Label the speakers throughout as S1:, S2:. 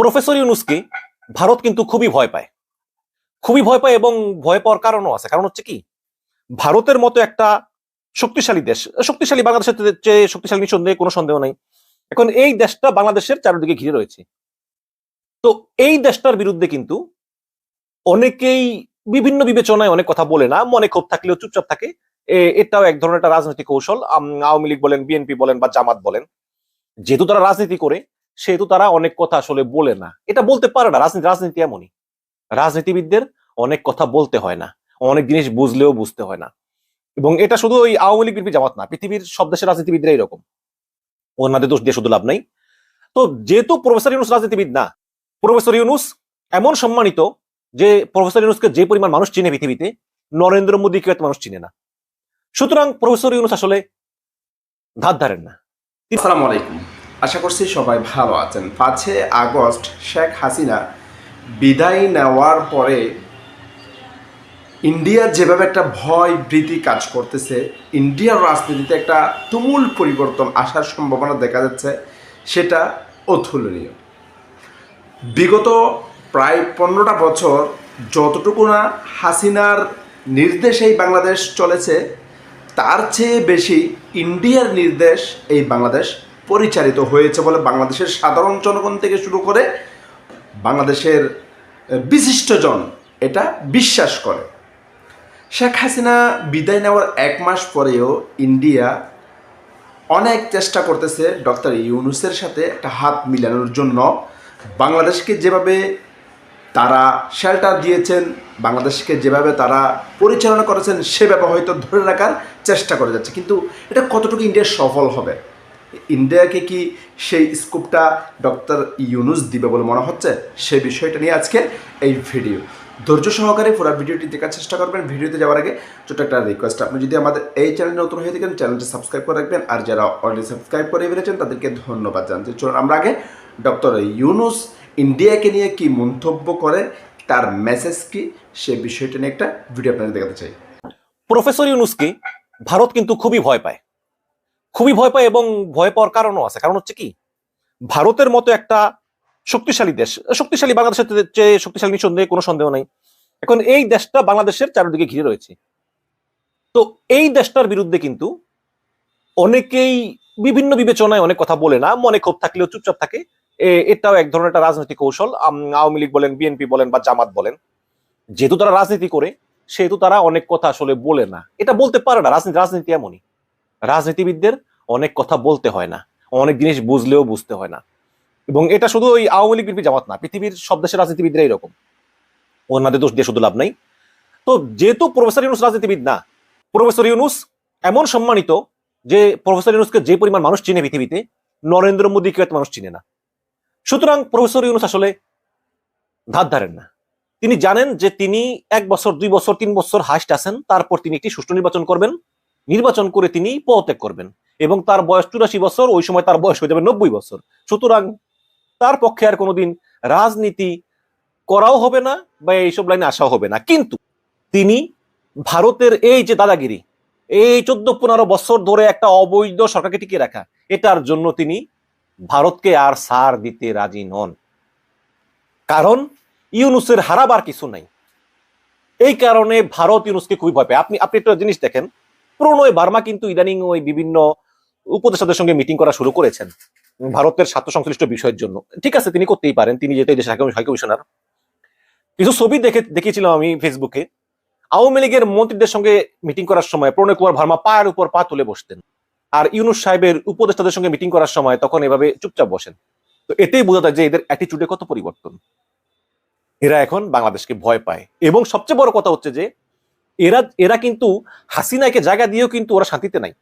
S1: Professor ইউনুসকে ভারত কিন্তু খুবই ভয় পায়। খুবই ভয় পায় এবং ভয় পাওয়ার কারণও আছে। কারণ হচ্ছে কি? ভারতের মতো একটা শক্তিশালী দেশ, শক্তিশালী বাংলাদেশের চেয়ে শক্তিশালী নিঃসন্দেহে কোনো সন্দেহ নাই। এখন এই দেশটা বাংলাদেশের চারিদিকে ঘিরে রয়েছে। তো এই দেশটার বিরুদ্ধে কিন্তু অনেকেই বিভিন্ন বিবেচনায় অনেক কথা বলে না, মনে ক্ষোভ থাকলেও চুপচাপ থাকে। এটাও এক ধরনের একটা রাজনৈতিক কৌশল। আওয়ামী লীগ বলেন, বিএনপি বলেন বা জামাত বলেন। যেহেতু তারা রাজনীতি করে সেহেতু তারা অনেক কথা আসলে বলে না। এটা বলতে পারে না, রাজনীতি রাজনীতি এমনই। রাজনীতিবিদদের অনেক কথা বলতে হয় না, অনেক জিনিস বুঝলেও বুঝতে হয় না। এবং এটা শুধু ওই আওয়ামী লীগ, বিএনপি জামাত না, পৃথিবীর সব দেশের রাজনীতিবিদরা এরকম। ওনাদের দোষ দিয়ে শুধু লাভ নাই। তো যেহেতু প্রফেসর ইউনুস রাজনীতিবিদ না, প্রফেসর ইউনুস এমন সম্মানিত যে প্রফেসর ইউনুসকে যে পরিমাণ মানুষ চিনে পৃথিবীতে, নরেন্দ্র মোদীকে এত মানুষ চিনে না। সুতরাং প্রফেসর ইউনুস আসলে ধার ধারেন না।
S2: আসসালামু আলাইকুম। আশা করছি সবাই ভালো আছেন। পাঁচে আগস্ট শেখ হাসিনা বিদায় নেওয়ার পরে ইন্ডিয়ার যেভাবে একটা ভয় ভীতি কাজ করতেছে, ইন্ডিয়ার রাজনীতিতে একটা তুমুল পরিবর্তন আসার সম্ভাবনা দেখা যাচ্ছে, সেটা অতুলনীয়। বিগত প্রায় পনেরোটা বছর যতটুকু না হাসিনার নির্দেশেই বাংলাদেশ চলেছে, তার চেয়ে বেশি ইন্ডিয়ার নির্দেশ এই বাংলাদেশ পরিচালিত হয়েছে বলে বাংলাদেশের সাধারণ জনগণ থেকে শুরু করে বাংলাদেশের বিশিষ্টজন এটা বিশ্বাস করে। শেখ হাসিনা বিদায় নেওয়ার এক মাস পরেও ইন্ডিয়া অনেক চেষ্টা করতেছে ডক্টর ইউনুসের সাথে একটা হাত মিলানোর জন্য। বাংলাদেশকে যেভাবে তারা শেল্টার দিয়েছেন, বাংলাদেশকে যেভাবে তারা পরিচালনা করেছেন সে সেভাবে হয়তো ধরে রাখার চেষ্টা করে যাচ্ছে। কিন্তু এটা কতটুকু ইন্ডিয়া সফল হবে? ইন্ডিয়াকে কি সেই স্কোপটা ডক্টর ইউনুস দিবে বলে মনে হচ্ছে? সে বিষয়টা নিয়ে আজকে এই ভিডিও। ধৈর্য সহকারে পুরো ভিডিওটি দেখার চেষ্টা করবেন। ভিডিওতে যাওয়ার আগে ছোট একটা রিকোয়েস্ট আপনি যদি আমাদের এই চ্যানেলে নতুন হয়ে থাকেন চ্যানেলটি সাবস্ক্রাইব করে রাখবেন। আর যারা অলরেডি সাবস্ক্রাইব করে ফেলেছেন, তাদেরকে ধন্যবাদ জানতে চলুন আমরা আগে ডক্টর ইউনুস ইন্ডিয়াকে নিয়ে কি মন্তব্য করে, তার মেসেজ কি, সে বিষয়টা নিয়ে একটা ভিডিও আপনাদের দেখাতে চাই।
S1: প্রফেসর ইউনুসকে ভারত কিন্তু খুবই ভয় পায়। খুবই ভয় পায় এবং ভয় পাওয়ার কারণও আছে। কারণ হচ্ছে কি? ভারতের মতো একটা শক্তিশালী দেশ, শক্তিশালী বাংলাদেশের চেয়ে শক্তিশালী নিঃসন্দেহে কোনো সন্দেহ নাই। এখন এই দেশটা বাংলাদেশের চারিদিকে ঘিরে রয়েছে। তো এই দেশটার বিরুদ্ধে কিন্তু অনেকেই বিভিন্ন বিবেচনায় অনেক কথা বলে না, মনে ক্ষোভ থাকলেও চুপচাপ থাকে। এটাও এক ধরনের একটা রাজনৈতিক কৌশল। আওয়ামী লীগ বলেন, বিএনপি বলেন বা জামাত বলেন, যেহেতু তারা রাজনীতি করে, সেহেতু তারা অনেক কথা আসলে বলে না। এটা বলতে পারে না, রাজনীতি রাজনীতি এমনই। রাজনীতিবিদদের অনেক কথা বলতে হয় না, অনেক জিনিস বুঝলেও বুঝতে হয় না। এবং এটা শুধু ওই আওয়ামী লীগ, বিএনপি, জামাত না, পৃথিবীর সব দেশের রাজনীতিবিদরা এরকম। ওনাদের দোষ দিয়ে শুধু লাভ নাই। তো যেহেতু প্রফেসর ইউনুস রাজনীতিবিদ না, প্রফেসর ইউনুস এমন সম্মানিত যে প্রফেসর ইউনুসকে যে পরিমাণ মানুষ চিনে পৃথিবীতে, নরেন্দ্র মোদীকে এত মানুষ চিনে না। সুতরাং প্রফেসর ইউনুস আসলে ধার ধারেন না। তিনি জানেন যে তিনি এক বছর, দুই বছর, তিন বছর হাইস্ট আছেন, তারপর তিনি একটি সুষ্ঠু নির্বাচন করবেন। নির্বাচন করে তিনি পদত্যাগ করবেন। এবং তার বয়স চুরাশি বছর, ওই সময় তার বয়স হয়ে যাবে নব্বই বছর। সুতরাং তার পক্ষে আর কোনোদিন রাজনীতি করাও হবে না বা এইসব লাইনে আসাও হবে না। কিন্তু তিনি ভারতের এই যে দাদাগিরি, এই চোদ্দ পনেরো বছর ধরে একটা অবৈধ সরকারকে টিকিয়ে রাখা, এটার জন্য তিনি ভারতকে আর সার দিতে রাজি নন। কারণ ইউনুসের হারাবার কিছু নাই। এই কারণে ভারত ইউনুসকে খুবই ভয় পায়। আপনি আপনি একটা জিনিস দেখেন প্রণয় বার্মা কিন্তু ইদানিং ওই বিভিন্ন উপদেষ্টাদের সঙ্গে মিটিং করা শুরু করেছেন। ভারতের স্বার্থ সংশ্লিষ্ট বিষয়ের জন্য। ঠিক আছে, তিনি করতেই পারেন। তিনি এই দেশের কিছু ছবি দেখে দেখিয়েছিলাম আমি ফেসবুকে আওয়ামী লীগের মন্ত্রীদের সঙ্গে মিটিং করার সময় প্রণয় কুমার ভার্মা পায়ের উপর পা তুলে বসতেন। আর ইউনুস সাহেবের উপদেষ্টাদের সঙ্গে মিটিং করার সময় তখন এভাবে চুপচাপ বসেন। তো এটাই বোঝা যায় যে এদের অ্যাটিচিউডে কত পরিবর্তন। এরা এখন বাংলাদেশকে ভয় পায়। এবং সবচেয়ে বড় কথা হচ্ছে যে এরা এরা কিন্তু হাসিনাকে জায়গা দিয়েও কিন্তু ওরা শান্তিতে নাই।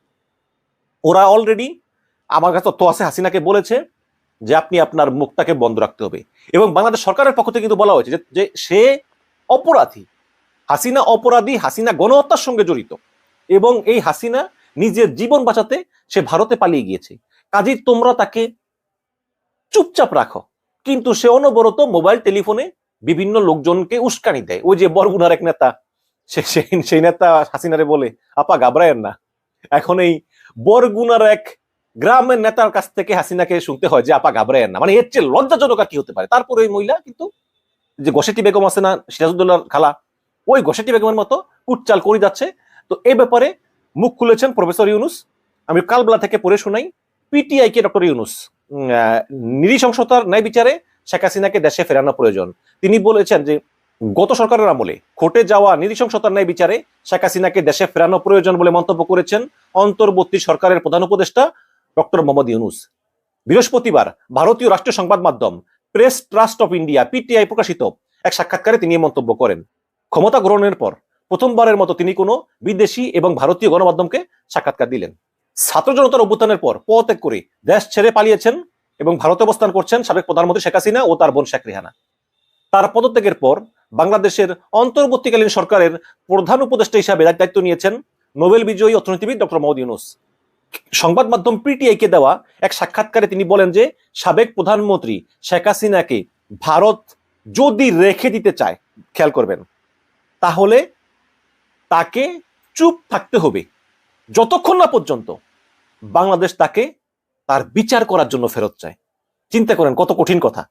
S1: ওরা অলরেডি আমার কাছে তথ্য আছে, হাসিনাকে বলেছে যে আপনি আপনার মুখটাকে বন্ধ রাখতে হবে। এবং বাংলাদেশ সরকারের পক্ষ থেকে কিন্তু বলা হয়েছে যে- সে অপরাধী, হাসিনা অপরাধী, হাসিনা গণহত্যার সঙ্গে জড়িত। এবং এই হাসিনা নিজের জীবন বাঁচাতে সে ভারতে পালিয়ে গিয়েছে। কাজেই তোমরা তাকে চুপচাপ রাখো। কিন্তু সে অনবরত মোবাইল, টেলিফোনে বিভিন্ন লোকজনকে উস্কানি দেয়। ওই যে বরগুনার এক নেতা সেই নেতা হাসিনারে বলে, আপা, ঘাবড়ায়েন না। এখন এই বরগুনার এক গ্রামের নেতার কাছ থেকে হাসিনাকে শুনতে হয় যে, আপা ঘাবড়েন না। মানে এর চেয়ে লজ্জাজনক আর কি হতে পারে? তারপরে ওই মহিলা কিন্তু যে গোসেটি বেগম আছে না, সিরাজউদ্দৌলার খালা, ওই গোসেটি বেগমের মতো কুটচাল করে যাচ্ছে। তো এই ব্যাপারে মুখ খুলেছেন প্রফেসর ইউনুস। আমি কালবেলা থেকে পড়ে শোনাই পিটিআই কে ডক্টর ইউনুস। নৃশংসতার ন্যায় বিচারে শেখ হাসিনাকে দেশে ফেরানো প্রয়োজন। তিনি বলেছেন যে গত সরকারের আমলে ঘটে যাওয়া নৃশংসতার ন্যায় বিচারে শেখ হাসিনাকে দেশে ফেরানো প্রয়োজন বলে মন্তব্য করেছেন অন্তর্বর্তী সরকারের প্রধান উপদেষ্টা ডক্টর মোহাম্মদ ইউনুস। বৃহস্পতিবার ভারতীয় রাষ্ট্রীয় সংবাদ মাধ্যম press trust of India, PTI, প্রকাশিত এক সাক্ষাৎকারে তিনি মন্তব্য করেন। ক্ষমতা গ্রহণের পর প্রথমবারের মতো তিনি কোনো বিদেশি এবং ভারতীয় গণমাধ্যমকে সাক্ষাৎকার দিলেন। ছাত্র জনতার অভ্যুত্থানের পর পদত্যাগ করে দেশ ছেড়ে পালিয়েছেন এবং ভারতে অবস্থান করছেন সাবেক প্রধানমন্ত্রী শেখ হাসিনা ও তার বোন শেখ রেহানা। তার পদত্যাগের পর বাংলাদেশের অন্তর্বর্তীকালীন সরকারের প্রধান উপদেষ্টা হিসাবে দায়িত্ব নিয়েছেন নোবেল বিজয়ী অর্থনীতিবিদ ডক্টর মোহাম্মদ ইউনুস। সংবাদ মাধ্যম পিটিআই কে দেওয়া এক সাক্ষাৎকারে তিনি বলেন যে, সাবেক প্রধানমন্ত্রী শেখ হাসিনাকে ভারত যদি রেখে দিতে চায়, খেয়াল করবেন, তাহলে তাকে চুপ থাকতে হবে। যতক্ষণ না পর্যন্ত বাংলাদেশ তাকে তার বিচার করার জন্য ফেরত চায়। চিন্তা করেন কত কঠিন কথা।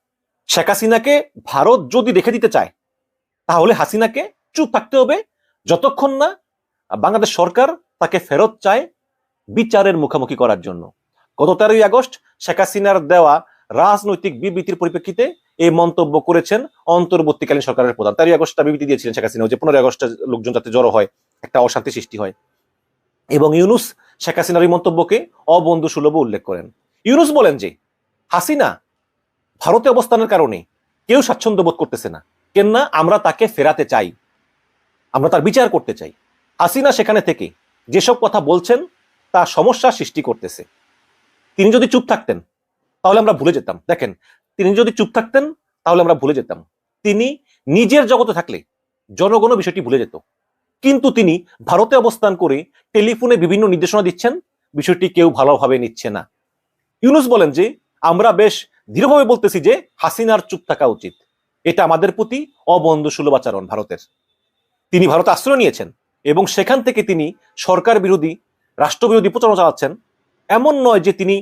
S1: শেখ হাসিনাকে ভারত যদি রেখে দিতে চায়, তাহলে হাসিনাকে চুপ থাকতে হবে। যতক্ষণ না বাংলাদেশ সরকার তাকে ফেরত চায় বিচারের মুখোমুখি করার জন্য। গত তেরোই আগস্ট শেখ হাসিনার দেওয়া রাজনৈতিক বিবৃতির পরিপ্রেক্ষিতে এই মন্তব্য করেছেন অন্তর্বর্তীকালীন সরকারের প্রধান। তেরোই আগস্টটা বিবৃতি দিয়েছিলেন শেখ হাসিনা যে পনেরোই আগস্টে লোকজন যাতে জড়ো হয়, একটা অশান্তি সৃষ্টি হয়। এবং ইউনুস শেখ হাসিনার এই মন্তব্যকে অবন্ধু সুলভ উল্লেখ করেন। ইউনুস বলেন যে হাসিনা ভারতে অবস্থানের কারণে কেউ স্বাচ্ছন্দ্য বোধ করতেছে না। কেননা আমরা তাকে ফেরাতে চাই। আমরা তার বিচার করতে চাই। হাসিনা সেখানে থেকে যেসব কথা বলছেন, তা সমস্যা সৃষ্টি করতেছে। তিনি যদি চুপ থাকতেন, তাহলে আমরা ভুলে যেতাম। দেখেন, তিনি যদি চুপ থাকতেন, তাহলে আমরা ভুলে যেতাম। তিনি নিজের জগতে থাকলে জনগণও বিষয়টি ভুলে যেত। কিন্তু তিনি ভারতে অবস্থান করে টেলিফোনে বিভিন্ন নির্দেশনা দিচ্ছেন। বিষয়টি কেউ ভালোভাবে নিচ্ছে না। ইউনুস বলেন যে, আমরা বেশ দৃঢ়ভাবে বলতেছি যে হাসিনার চুপ থাকা উচিত। এটা আমাদের প্রতি অবন্ধু সুলভ আচরণ ভারতের। তিনি ভারতে আশ্রয় নিয়েছেন এবং সেখান থেকে তিনি সরকার বিরোধী, রাষ্ট্রবিরোধী প্রচারণা চালাচ্ছেন। এমন নয় যে তিনি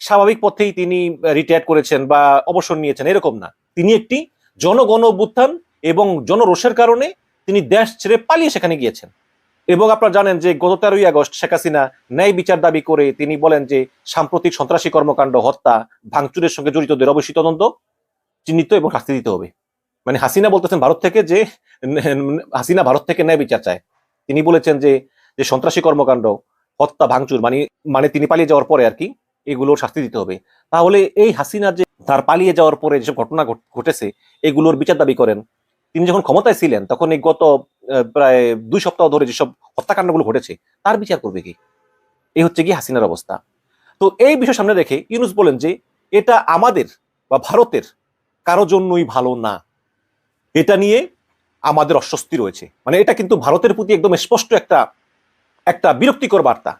S1: স্বাভাবিক পথেই তিনি রিটায়ার করেছেন বা অবসর নিয়েছেন, এরকম না। তিনি একটি জনগণ অভ্যুত্থান এবং জনরোষের কারণে তিনি দেশ ছেড়ে পালিয়ে সেখানে গিয়েছেন। এবং আপনারা জানেন যে গত তেরোই আগস্ট শেখ হাসিনা ন্যায় বিচার দাবি করে তিনি বলেন যে সাম্প্রতিক সন্ত্রাসী কর্মকাণ্ড, হত্যা, ভাঙচুরের সঙ্গে জড়িতদের অবশ্যই তদন্ত চিহ্নিত এবং শাস্তি দিতে হবে। মানে হাসিনা বলতেছেন ভারত থেকে যে, হাসিনা ভারত থেকে ন্যায় বিচার চায়। তিনি বলেছেন যে যে সন্ত্রাসী কর্মকাণ্ড, হত্যা, ভাঙচুর মানে মানে তিনি পালিয়ে যাওয়ার পরে আর কি এগুলোর শাস্তি দিতে হবে। তাহলে এই হাসিনা যে তার পালিয়ে যাওয়ার পরে যেসব ঘটনা ঘটেছে, এগুলোর বিচার দাবি করেন তিনি যখন ক্ষমতায় ছিলেন, তখন এই গত প্রায় দুই সপ্তাহ ধরে যেসব হত্যাকাণ্ডগুলো ঘটেছে, তার বিচার করবে কি? এই হচ্ছে কি হাসিনার অবস্থা। তো এই বিষয় সামনে রেখে ইউনুস বলেন যে, এটা আমাদের বা ভারতের কারও জন্যই ভালো না। এটা নিয়ে আমাদের অস্বস্তি রয়েছে। মানে এটা কিন্তু ভারতের প্রতি একদম স্পষ্ট একটা একটা বিরক্তিকর বার্তা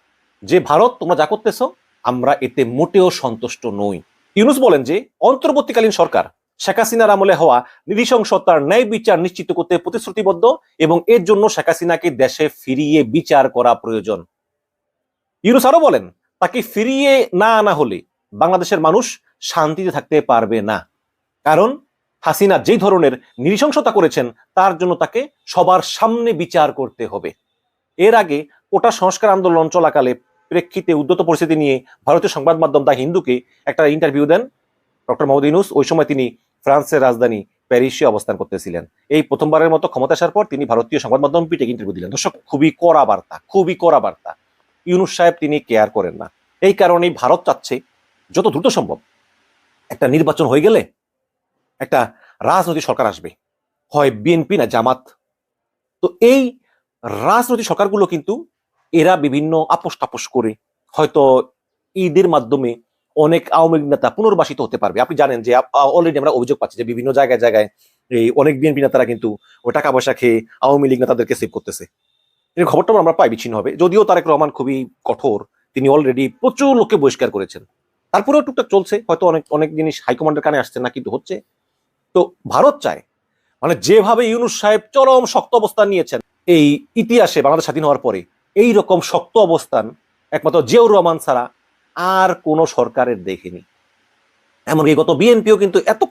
S1: যে, ভারত, তোমরা যা করতেছ, আমরা এতে মোটেও সন্তুষ্ট নই। ইউনুস বলেন যে, অন্তর্বর্তীকালীন সরকার শেখ হাসিনার আমলে হওয়া নৃশংসতার ন্যায় বিচার নিশ্চিত করতে প্রতিশ্রুতিবদ্ধ এবং এর জন্য শেখ হাসিনাকে দেশে ফিরিয়ে বিচার করা প্রয়োজন। ইউনুস আরও বলেন, তাকে ফিরিয়ে না আনা হলে বাংলাদেশের মানুষ শান্তিতে থাকতে পারবে না। কারণ হাসিনা যেই ধরনের নৃশংসতা করেছেন, তার জন্য তাকে সবার সামনে বিচার করতে হবে। এর আগে কোটা সংস্কার আন্দোলন চলাকালে প্রেক্ষিতে উদ্যত পরিস্থিতি নিয়ে ভারতীয় সংবাদ মাধ্যম দা হিন্দুকে একটা ইন্টারভিউ দেন। ডক্টর মোহাম্মদ ইউনুস, ওই সময় তিনি ফ্রান্সের রাজধানী প্যারিসে অবস্থান করতেছিলেন। এই প্রথমবারের মতো ক্ষমতা আসার পর তিনি ভারতীয় সংবাদ মাধ্যম পিটে ইন্টারভিউ দিলেন। দর্শক, খুবই কড়া বার্তা, খুবই কড়া বার্তা। ইউনুস সাহেব তিনি কেয়ার করেন না। এই কারণেই ভারত চাচ্ছে, যত দ্রুত সম্ভব, একটা নির্বাচন হয়ে গেলে একটা রাজনৈতিক সরকার আসবে। হয় বিএনপি না জামাত। তো এই রাজনৈতিক সরকারগুলো কিন্তু এরা বিভিন্ন আপোষ টাপোষ করে হয়তো ঈদের মাধ্যমে অনেক আওয়ামী লীগ নেতা পুনর্বাসিত হতে পারবে। আপনি জানেন যে অলরেডি আমরা অভিযোগ পাচ্ছি যে, বিভিন্ন জায়গায় জায়গায় এই অনেক বিএনপি নেতারা কিন্তু ওই টাকা পয়সা খেয়ে আওয়ামী লীগ নেতাদেরকে সেভ করতেছে। এই খবরটা আমরা পাই বিচ্ছিন্ন হবে যদিও তারেক রহমান খুবই কঠোর, তিনি অলরেডি প্রচুর লোককে বহিষ্কার করেছেন। তারপরেও টুকটাক চলছে, হয়তো অনেক অনেক জিনিস হাইকমান্ডের কানে আসছে না, কিন্তু হচ্ছে। তো ভারত চায় মানে যেভাবে ইউনুস সাহেব চরম শক্ত অবস্থান নিয়েছেন, এই ইতিহাসে বাংলাদেশ স্বাধীন হওয়ার পরে এই রকম শক্ত অবস্থান একমাত্র জিয়াউর রহমান ছাড়া আর কোন সরকারের দেখিনি। এমনকি গত বিএনপিও কিন্তু এত